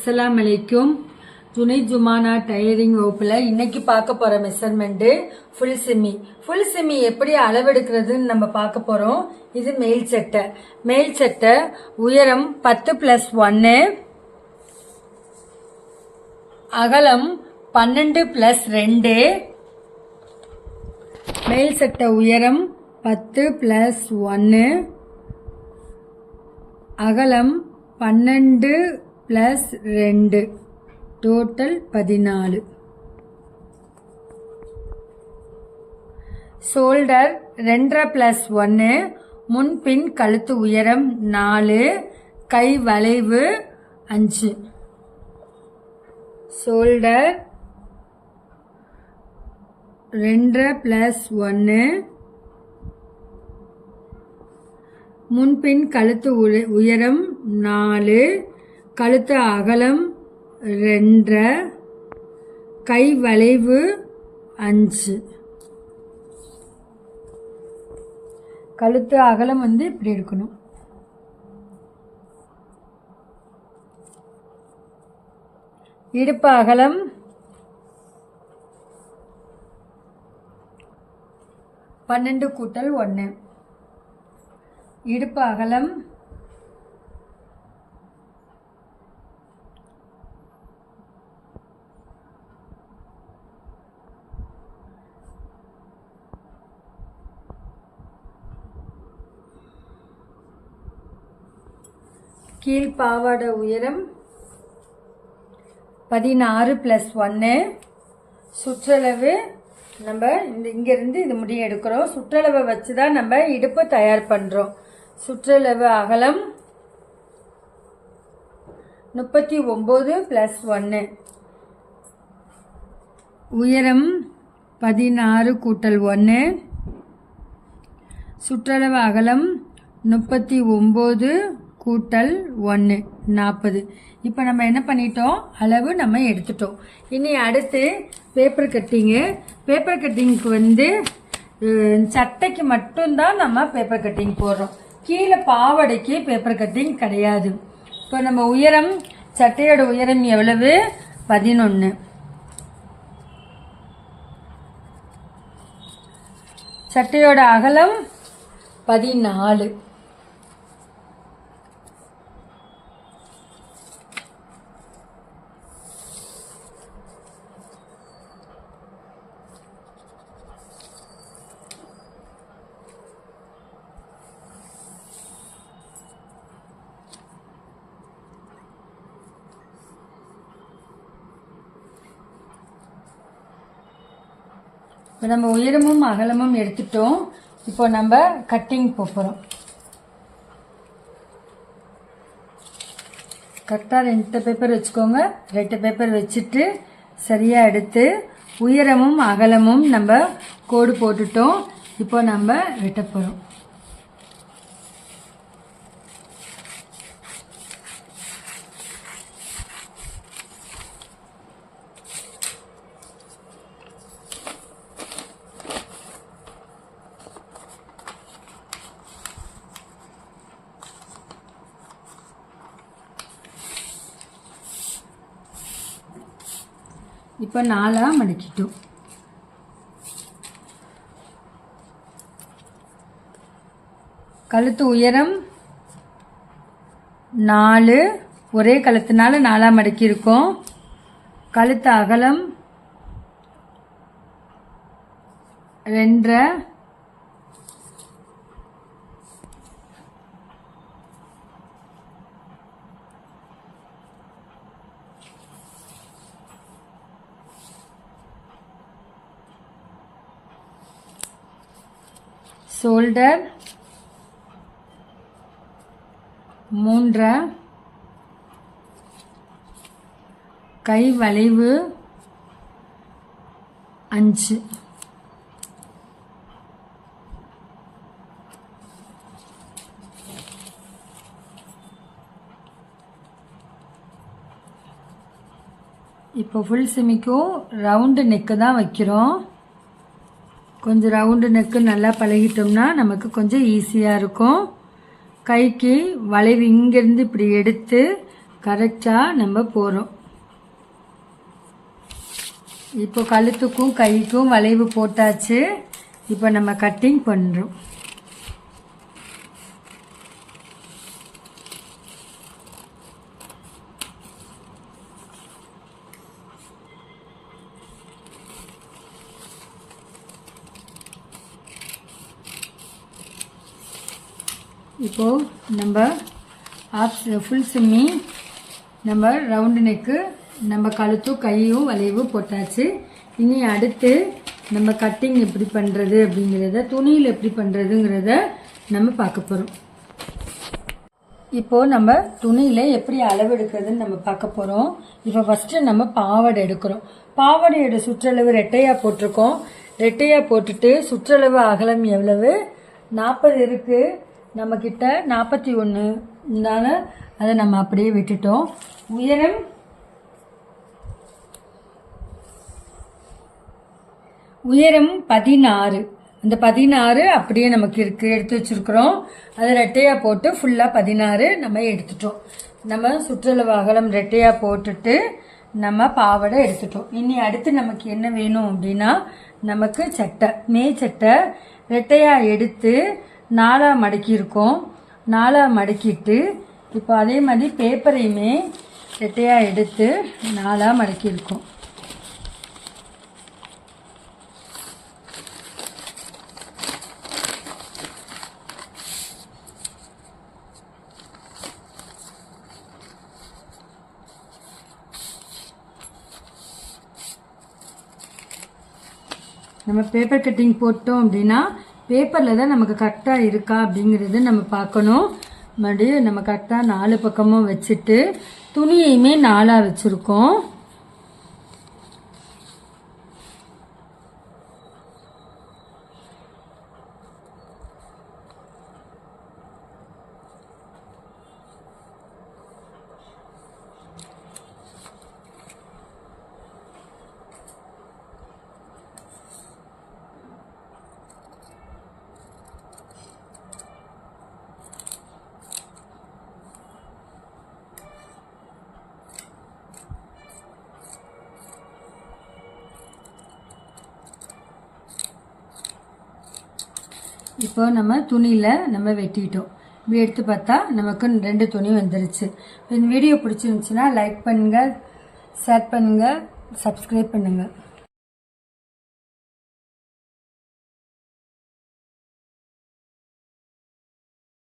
அஸ்லாம் அலைக்கும். துணை ஜுமானா டயரிங் வகுப்பில் இன்னைக்கு பார்க்க போகிற மெஷர்மெண்ட்டு ஃபுல் சிம்மி ஃபுல் சிம்மி எப்படி அளவெடுக்கிறதுன்னு நம்ம பார்க்க போகிறோம் இது மேல் சட்டை. மேல் சட்டை உயரம் பத்து பிளஸ் ஒன்று அகலம் பன்னெண்டு பிளஸ் ரெண்டு. மேல் சட்டை உயரம் பத்து பிளஸ் ஒன்று அகலம் பன்னெண்டு ப்ளஸ் ரெண்டு. டோட்டல் பதினாலு. ஷோல்டர் ரெண்டரை ப்ளஸ் ஒன்று முன்பின் கழுத்து உயரம் நாலு. கை வளைவு அஞ்சு. ஷோல்டர் ரெண்டரை ப்ளஸ் ஒன்று முன்பின் கழுத்து உயரம் நாலு. கழுத்து அகலம் ரெண்டரை கை வளைவு அஞ்சு. கழுத்து அகலம் வந்து இப்படி இருக்கணும் இடுப்பு அகலம் பன்னெண்டு கூட்டல் ஒன்று இடுப்பு அகலம் கீழ் பாவாடை உயரம் பதினாறு ப்ளஸ் ஒன்று சுற்றளவு நம்ம இந்த இங்கேருந்து இது முடிய எடுக்கிறோம். சுற்றளவை வச்சு தான் நம்ம இடுப்பு தயார் பண்ணுறோம் சுற்றளவு அகலம் முப்பத்தி ஒம்பது ப்ளஸ் ஒன்று உயரம் பதினாறு கூட்டல் ஒன்று சுற்றளவு அகலம் முப்பத்தி ஒம்பது கூட்டல் ஒன்று நாற்பது இப்போ நம்ம என்ன பண்ணிட்டோம்? அளவு நம்ம எடுத்துட்டோம். இனி அடுத்து பேப்பர் கட்டிங்கு பேப்பர் கட்டிங்க்கு வந்து சட்டைக்கு மட்டும்தான் நம்ம பேப்பர் கட்டிங் போடுறோம். கீழே பாவாடைக்கு பேப்பர் கட்டிங் கிடையாது. இப்போ நம்ம உயரம் சட்டையோட உயரம் எவ்வளவு? பதினொன்று சட்டையோட அகலம் பதினாலு. இப்போ நம்ம உயரமும் அகலமும் எடுத்துட்டோம். இப்போ நம்ம கட்டிங் போகிறோம் கரெக்டாக ரெண்டு பேப்பர் வச்சுக்கோங்க. ரெண்டு பேப்பர் வச்சுட்டு சரியாக எடுத்து உயரமும் அகலமும் நம்ம கோடு போட்டுட்டோம். இப்போ நம்ம வெட்ட போகிறோம் இப்போ நாலாக மடக்கிட்டோம் கழுத்து உயரம் நாலு. ஒரே கழுத்துனால நாலாக மடக்கியிருக்கோம். கழுத்து அகலம் ரெண்டரை. ஷோல்டர் மூன்றரை கை வளைவு அஞ்சு. இப்போ ஃபுல் சிமிக்கும் ரவுண்டு நெக்கு தான் வைக்கிறோம். கொஞ்சம் ரவுண்டு நெக்கு நல்லா பழகிட்டோம்னா நமக்கு கொஞ்சம் ஈஸியாக இருக்கும். கைக்கு வளைவு இங்கேருந்து இப்படி எடுத்து கரெக்டாக நம்ம போகிறோம் இப்போ கழுத்துக்கும் கைக்கும் வளைவு போட்டாச்சு. இப்போ நம்ம கட்டிங் பண்ணுறோம் இப்போது நம்ம ஆப் ஃபுல் சிம்மி நம்ம ரவுண்டு நெக்கு நம்ம கழுத்தும் கையும் வளைவு போட்டாச்சு. இனி அடுத்து நம்ம கட்டிங் எப்படி பண்ணுறது அப்படிங்கிறத துணியில் எப்படி பண்ணுறதுங்கிறத நம்ம பார்க்க போகிறோம் இப்போது நம்ம துணியில் எப்படி அளவு எடுக்கிறதுன்னு நம்ம பார்க்க போகிறோம் இப்போ ஃபஸ்ட்டு நம்ம பாவாடை எடுக்கிறோம். பாவாடையோட சுற்றளவு ரெட்டையாக போட்டிருக்கோம். ரெட்டையாக போட்டுட்டு சுற்றளவு அகலம் எவ்வளவு? நாற்பது இருக்குது நம்மக்கிட்ட நாற்பத்தி ஒன்று ஒன்றுனால அதை நம்ம அப்படியே விட்டுட்டோம். உயரம் உயரம் பதினாறு. அந்த பதினாறு அப்படியே நமக்கு இருக்கு. எடுத்து வச்சுருக்குறோம். அதை ரெட்டையாக போட்டு ஃபுல்லாக பதினாறு நம்ம எடுத்துட்டோம். நம்ம சுற்றுலா அகலம் ரெட்டையாக போட்டுட்டு நம்ம பாவாடை எடுத்துட்டோம். இனி அடுத்து நமக்கு என்ன வேணும் அப்படின்னா நமக்கு சட்டை. மே சட்டை. ரெட்டையாக எடுத்து நாலாக மடக்கியிருக்கோம். நாலாக மடக்கிட்டு இப்போ அதே மாதிரி பேப்பரையுமே ரெட்டையாக எடுத்து நாலாக மடக்கியிருக்கோம். நம்ம பேப்பர் கட்டிங் போட்டோம் அப்படின்னா பேப்பரில் தான் நமக்கு கரெக்டாக இருக்கா அப்படிங்கிறது நம்ம பார்க்கணும். மறுபடியும் நம்ம கரெக்டாக நாலு பக்கமும் வச்சுட்டு துணியையுமே நாலாக வச்சுருக்கோம். இப்போ நம்ம துணியில் நம்ம வெட்டிட்டோம். இப்படி எடுத்து பார்த்தா நமக்கு ரெண்டு துணி வந்துருச்சு. இந்த வீடியோ பிடிச்சிருந்துச்சுன்னா லைக் பண்ணுங்கள் ஷேர் பண்ணுங்கள் சப்ஸ்கிரைப் பண்ணுங்கள்